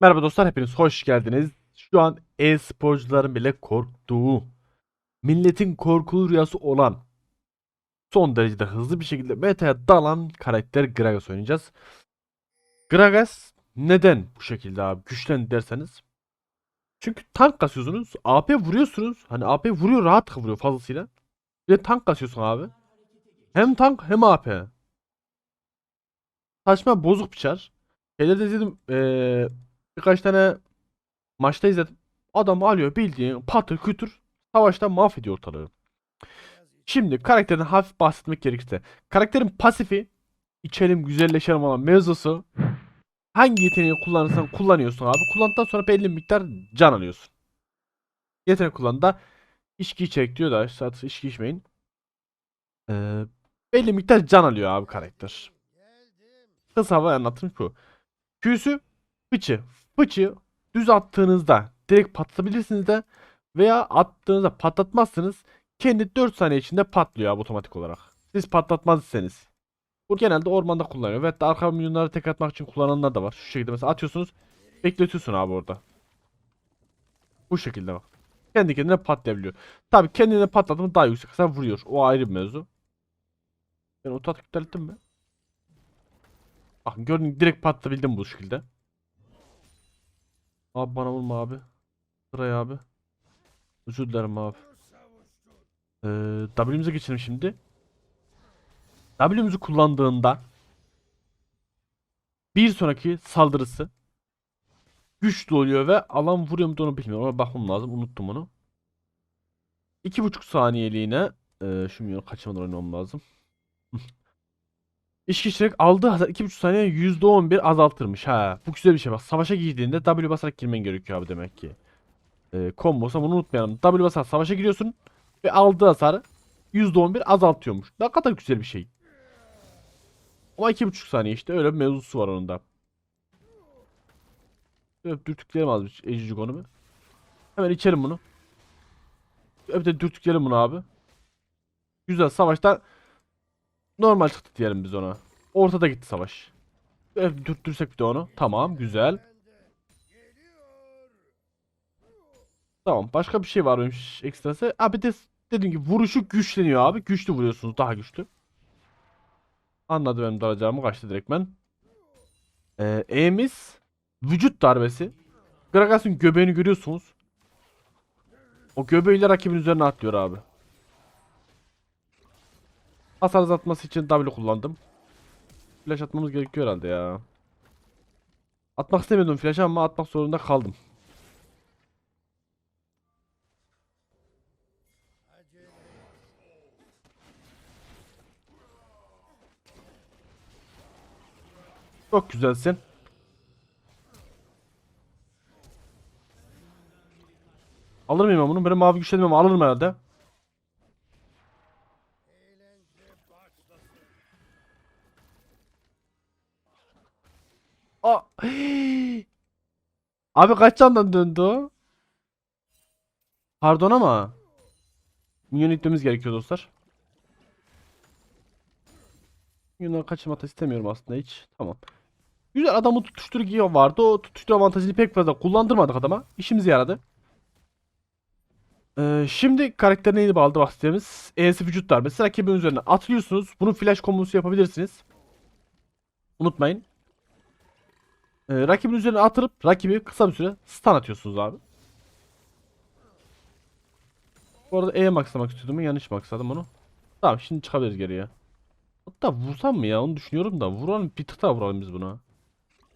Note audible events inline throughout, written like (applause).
Merhaba dostlar hepiniz hoş geldiniz. Şu an e-sporcuların bile korktuğu, milletin korkulu rüyası olan, son derecede hızlı bir şekilde meta'ya dalan karakter Gragas oynayacağız. Gragas neden bu şekilde abi güçlendi derseniz. Çünkü tank kasıyorsunuz, AP vuruyorsunuz. Hani AP vuruyor rahat vuruyor fazlasıyla. Bir de tank kasıyorsun abi. Hem tank hem AP. Saçma bozuk bir çar. Şeyleri de izledim. Eee birkaç tane maçta izledim. Adam alıyor bildiğin patır kütür savaşta mahvediyor ortalığı. Şimdi karakterden hafif bahsetmek gerekirse. Karakterin pasifi içelim güzelleşelim olan mevzusu hangi yeteneği kullanırsan kullanıyorsun abi. Kullandıktan sonra belli bir miktar can alıyorsun. Yetenek kullandığında içki içecek diyor da zaten içki içmeyin. Ee, belli miktar can alıyor abi karakter. Kısa ve anlatım şu. Q'su fıçı. Fıçı düz attığınızda direkt patlatabilirsiniz de veya attığınızda patlatmazsınız kendi 4 saniye içinde patlıyor abi otomatik olarak. Siz patlatmazsanız. Bu genelde ormanda kullanıyor. Ve hatta arka milyonları tek atmak için kullananlar da var. Şu şekilde mesela atıyorsunuz. Bekletiyorsun abi orada. Bu şekilde bak. Kendi kendine patlayabiliyor. Tabi kendine patladığında daha yüksek hasar vuruyor. O ayrı bir mevzu. Ben otomatik iptal ettim mi? Bakın gördün mü? direkt patlatabildim bu şekilde. Abi bana vurma abi. Sıraya abi. Özür dilerim abi. Ee, W'mize geçelim şimdi. W'mizi kullandığında bir sonraki saldırısı güçlü oluyor ve alan vuruyor mu da onu bilmiyorum ama bakmam lazım. Unuttum onu. 2,5 saniyeliğine e, şu milyon kaçırmadan oynamam lazım. (laughs) İş kişilik aldığı hasar 2,5 saniye %11 azaltırmış. Ha, bu güzel bir şey bak. Savaşa girdiğinde W basarak girmen gerekiyor abi demek ki. Ee, kombosa bunu unutmayalım. W basarak savaşa giriyorsun ve aldığı hasarı %11 azaltıyormuş. Ne kadar güzel bir şey. Ama 2,5 saniye işte öyle bir mevzusu var onun da. Evet, dürtükleyelim az bir ejicik onu bir. Hemen içelim bunu. Evet de dürtükleyelim bunu abi. Güzel savaşta normal çıktı diyelim biz ona. Ortada gitti savaş. Evet dürttürsek bir de onu. Tamam güzel. Tamam başka bir şey var mıymış ekstrası? Abi de dediğim gibi vuruşu güçleniyor abi. Güçlü vuruyorsunuz daha güçlü. Anladı benim daracağımı kaçtı direktmen. Ee, E'miz vücut darbesi. Gragas'ın göbeğini görüyorsunuz. O göbeğiyle rakibin üzerine atlıyor abi. Hasar azaltması için W kullandım. Flash atmamız gerekiyor herhalde ya. Atmak istemiyordum flash ama atmak zorunda kaldım. Çok güzelsin. Alır mıyım ben bunu? Benim mavi güçlenmem alırım herhalde. (gasps) Abi kaç candan döndü o? Pardon ama. Minyon itmemiz gerekiyor dostlar. Minyonları kaçırmak istemiyorum aslında hiç. Tamam. Güzel adamı tutuşturucu vardı. O tutuştur avantajını pek fazla kullandırmadık adama. İşimize yaradı. Ee, şimdi karakter neydi bağlı bahsettiğimiz E'si vücut darbesi. Rakibin üzerine atlıyorsunuz. Bunun flash kombosu yapabilirsiniz. Unutmayın. Ee, rakibin üzerine atılıp rakibi kısa bir süre stun atıyorsunuz abi. Bu arada E'ye maxlamak istiyordum. Yanlış maxladım onu. Tamam şimdi çıkabiliriz geriye. Hatta vursam mı ya onu düşünüyorum da. Vuralım bir tık daha vuralım biz buna.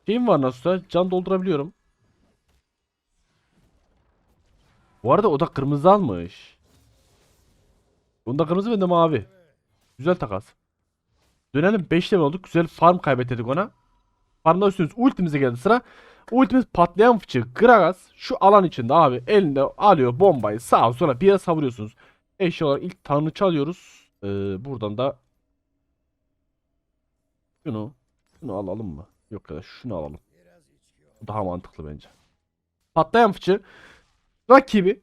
Şeyim var nasılsa can doldurabiliyorum. Bu arada o da kırmızı almış. Bunda kırmızı bende mavi. Güzel takas. Dönelim 5 level olduk. Güzel farm kaybettik ona. Üstünüz ultimize geldi sıra. Ultimiz patlayan fıçı Gragas şu alan içinde abi elinde alıyor bombayı sağa sola bir yere savuruyorsunuz. Eşya olarak ilk tanrıçı alıyoruz. Ee, buradan da şunu şunu alalım mı? Yok ya şunu alalım. Daha mantıklı bence. Patlayan fıçı rakibi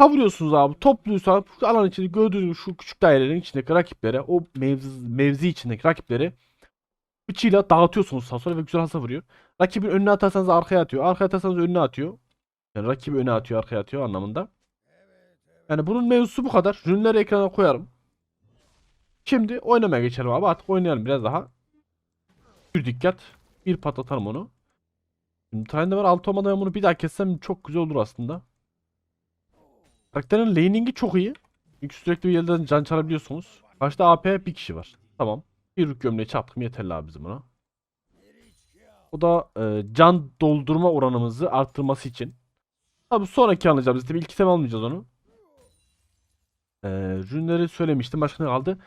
savuruyorsunuz abi. Topluysa şu alan içinde gördüğünüz şu küçük dairelerin içindeki rakiplere o mevzi, mevzi içindeki rakipleri Bıçıyla dağıtıyorsunuz sağa sola ve güzel hasar vuruyor. Rakibin önüne atarsanız arkaya atıyor. Arkaya atarsanız önüne atıyor. Yani rakibi öne atıyor arkaya atıyor anlamında. Yani bunun mevzusu bu kadar. Rünleri ekrana koyarım. Şimdi oynamaya geçelim abi. Artık oynayalım biraz daha. Bir dikkat. Bir patlatalım onu. Şimdi Trinde var altı olmadan ben bunu bir daha kessem çok güzel olur aslında. Karakterin laning'i çok iyi. Çünkü sürekli bir yerden can çalabiliyorsunuz. Karşıda AP bir kişi var. Tamam. Rük gömleği çarptım yeterli abi bizim buna. O da e, can doldurma oranımızı arttırması için. Tabi sonraki alacağımız tabi ilk item almayacağız onu. E, rünleri söylemiştim. Başka ne kaldı?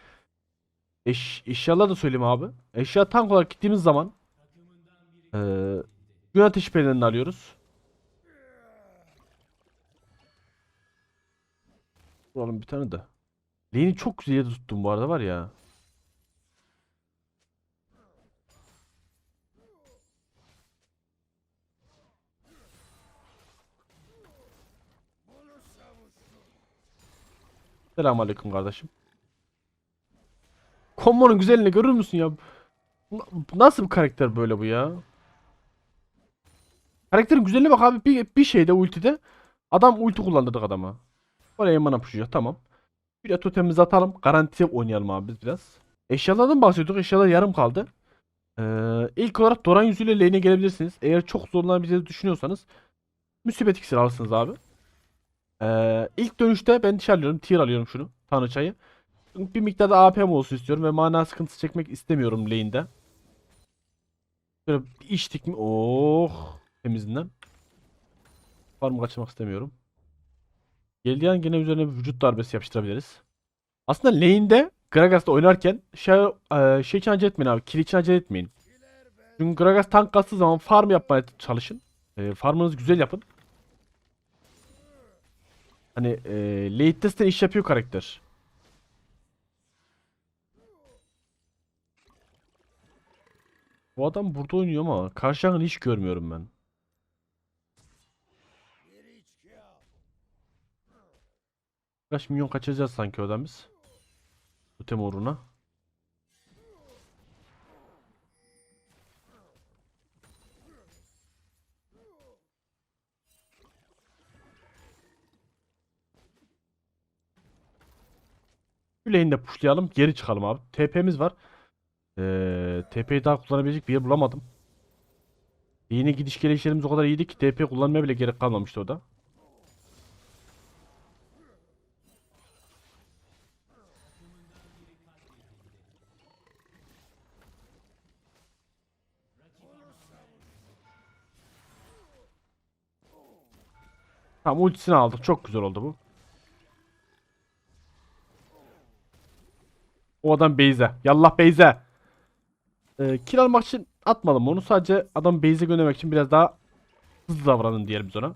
Eş, eşyalar da söyleyeyim abi. Eşya tank olarak gittiğimiz zaman e, gün ateşi pelerini alıyoruz. Oğlum bir tane de. Lane'i çok güzel tuttum bu arada var ya. Selamünaleyküm kardeşim. Kombo'nun güzelliğini görür müsün ya? Nasıl bir karakter böyle bu ya? Karakterin güzelliğine bak abi bir, bir şeyde ultide adam ulti kullandırdık adama. Oraya mana pushlayacak tamam. Bir de totemimizi atalım. Garanti oynayalım abi biz biraz. Eşyalardan bahsediyorduk. Eşyalar yarım kaldı. Ee, ilk olarak Doran yüzüyle lane'e gelebilirsiniz. Eğer çok zorlanabileceğinizi düşünüyorsanız Müsibet iksir alırsınız abi. Ee, ilk dönüşte ben şey alıyorum. Tier alıyorum şunu. Tanrıçayı. Bir miktarda AP'm olsun istiyorum ve mana sıkıntısı çekmek istemiyorum lane'de. Böyle bir içtik mi? Oh. Temizinden. Farmı kaçırmak istemiyorum. Geldiği an gene üzerine vücut darbesi yapıştırabiliriz. Aslında lane'de Gragas'ta oynarken şey, e, şey için acele etmeyin abi. Kill için acele etmeyin. Çünkü Gragas tank kastığı zaman farm yapmaya çalışın. E, farmınızı güzel yapın. Hani e, late'de iş yapıyor karakter. Bu adam burada oynuyor ama karşı hiç görmüyorum ben. Kaç milyon kaçacağız sanki oradan biz. Ötem uğruna. Şu lane'de pushlayalım. Geri çıkalım abi. TP'miz var. Ee, TP'yi daha kullanabilecek bir yer bulamadım. Yeni gidiş gelişlerimiz o kadar iyiydi ki TP kullanmaya bile gerek kalmamıştı orada. Tamam ultisini aldık. Çok güzel oldu bu. Adam Beyze. Yallah Beyze. Ee, kill almak için atmadım onu. Sadece adam Beyze göndermek için biraz daha hızlı davranın diyelim biz ona.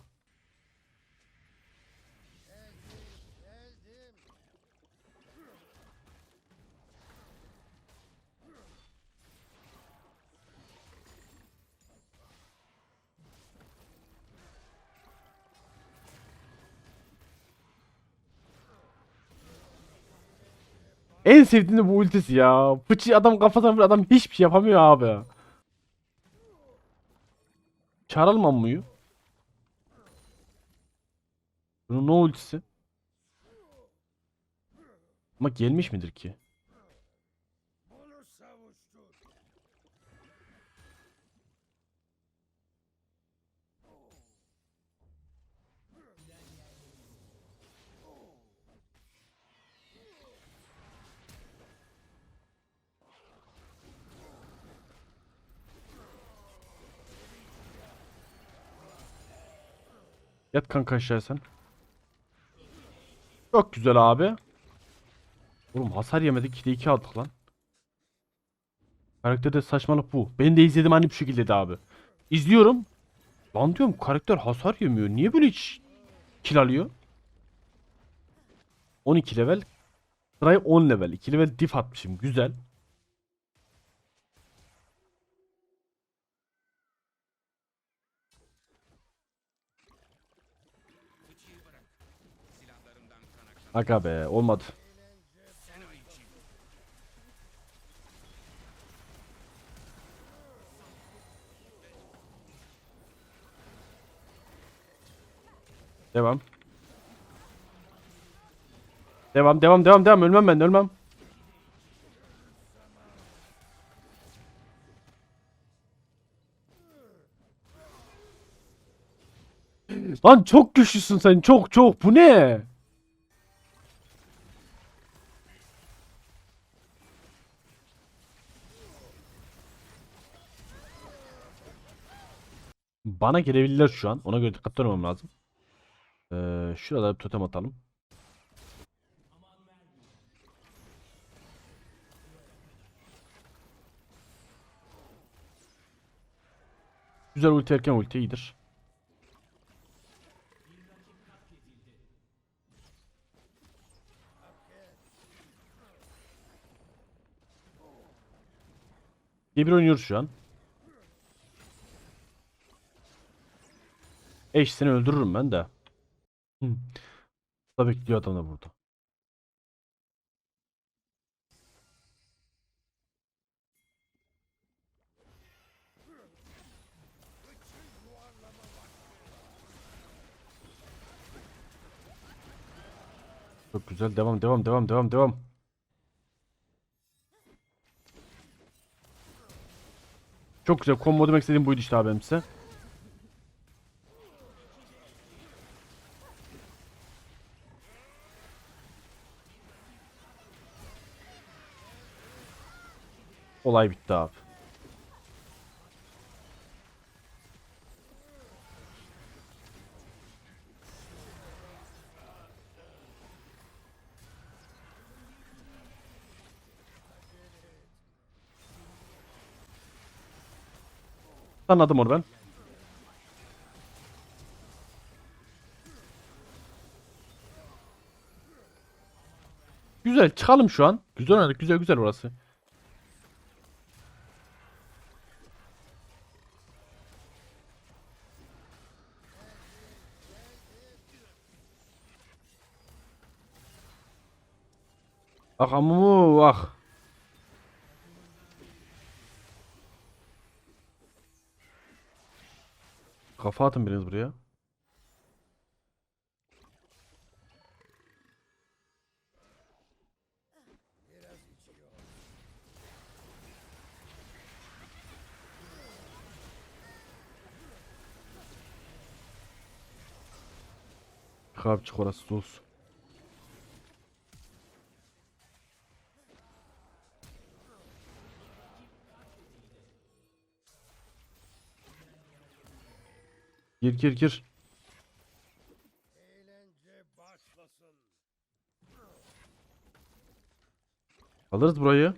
En sevdiğim de bu ultisi ya. Fıçı adam kafasına vuruyor, adam hiçbir şey yapamıyor abi. Çağıralım Ammu'yu. Bunun ne ultisi? Ama gelmiş midir ki? Yat kanka aşağı sen. Çok güzel abi. Oğlum hasar yemedik 2'de 2 aldık lan. Karakterde saçmalık bu. Ben de izledim hani bu şekilde de abi. İzliyorum. Lan diyorum karakter hasar yemiyor. Niye böyle hiç kill alıyor? 12 level. Sırayı 10 level. 2 level diff atmışım. Güzel. Aga be olmadı. Devam. Devam devam devam devam ölmem ben ölmem. Lan çok güçlüsün sen çok çok bu ne? Bana gelebilirler şu an. Ona göre dikkatli olmam lazım. Ee, şurada bir totem atalım. Güzel ulti erken ulti iyidir. İyi bir oynuyoruz şu an. Eş seni öldürürüm ben de. Hı. Da bekliyor adam da burada. Çok güzel. Devam, devam, devam, devam, devam. Çok güzel. Combo demek istediğim buydu işte abi benim size. Olay bitti abi. Anladım onu ben. Güzel çıkalım şu an. Güzel oynadık güzel güzel orası. Ah amumu ah. Kafa atın biriniz buraya. Kapçık orası sus. Gir gir gir. Alırız burayı.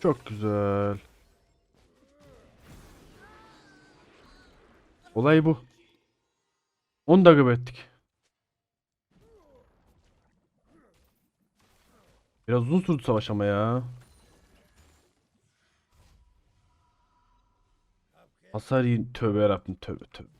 Çok güzel. Olay bu. 10 dakika ettik. Biraz uzun sürdü savaş ama ya. Hasar yiyin. Tövbe yarabbim tövbe tövbe.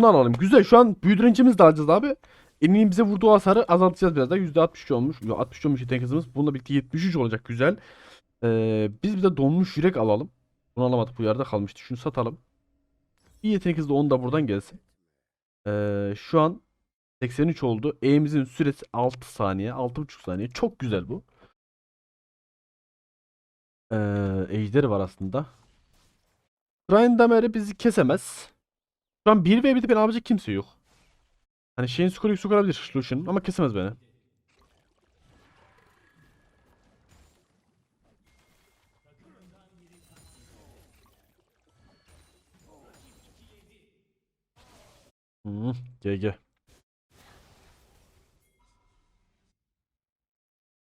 Bundan alalım. Güzel. Şu an büyü direncimizi de alacağız abi. Eminim bize vurduğu hasarı azaltacağız biraz daha. %63 olmuş. Yo, 63 olmuş yetenek hızımız. Bununla birlikte 73 olacak. Güzel. Ee, biz bir de donmuş yürek alalım. Bunu alamadık. Bu yerde kalmıştı. Şunu satalım. Bir yetenek hızı da 10 da buradan gelsin. Ee, şu an 83 oldu. E'mizin süresi 6 saniye. 6,5 saniye. Çok güzel bu. Ee, ejderi var aslında. Grindamer'i bizi kesemez. Şu an 1 ve 1'de beni alabilecek kimse yok. Hani şeyin skoru yüksek olabilir Lucian'ın ama kesemez beni. Hmm, GG.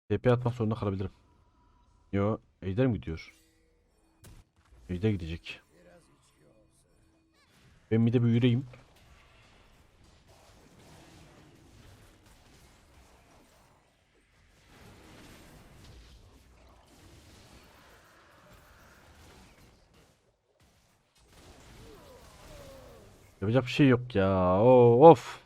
TP atmak zorunda kalabilirim. Yo, Ejder mi gidiyor? Ejder gidecek. Ben bir de bir yürüyeyim. Yapacak bir şey yok ya. Oo, of.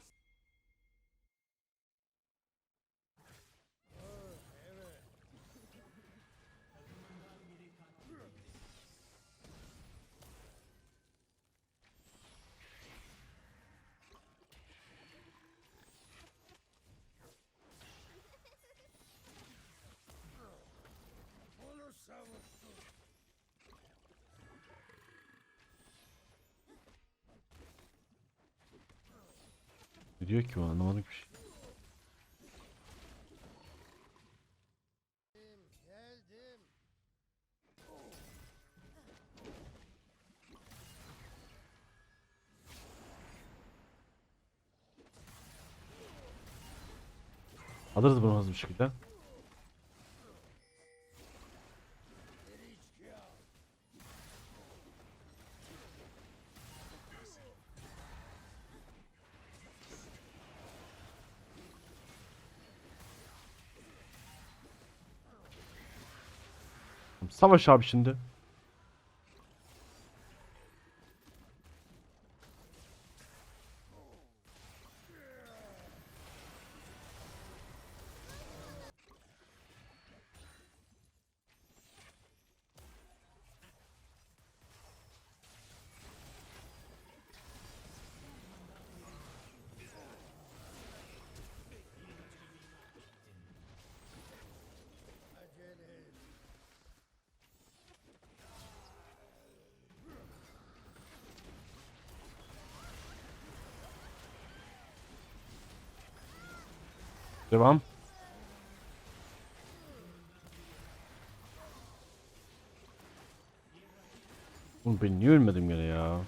Ne diyor ki o anlamadım bir şey. Alırız bunu hızlı bir şekilde. Savaş abi şimdi. Devam. Oğlum ben niye ölmedim gene ya?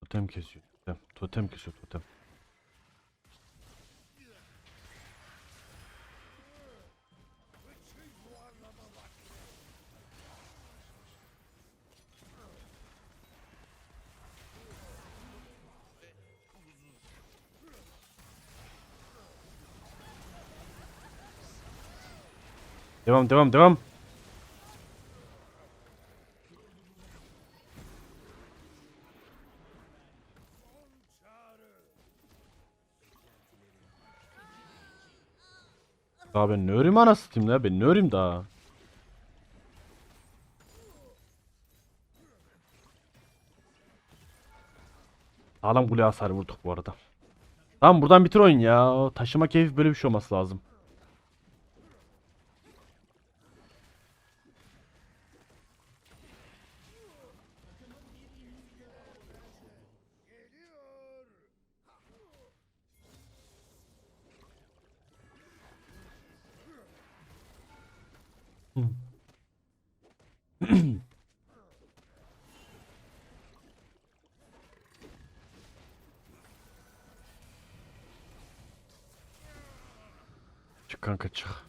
Totem kesiyor. Totem, totem totem. Devam devam devam. Daha ben ne öreyim anasını satayım ya ben ne öreyim daha. Sağlam kule hasarı vurduk bu arada. Tamam buradan bitir oyun ya. Taşıma keyfi böyle bir şey olması lazım. Çık kanka çık.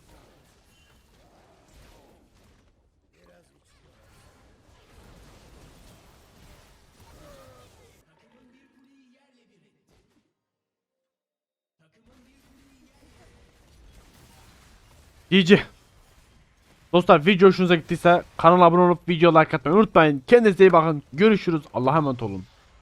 GG. Dostlar video hoşunuza gittiyse kanala abone olup video like atmayı unutmayın. Kendinize iyi bakın. Görüşürüz. Allah'a emanet olun.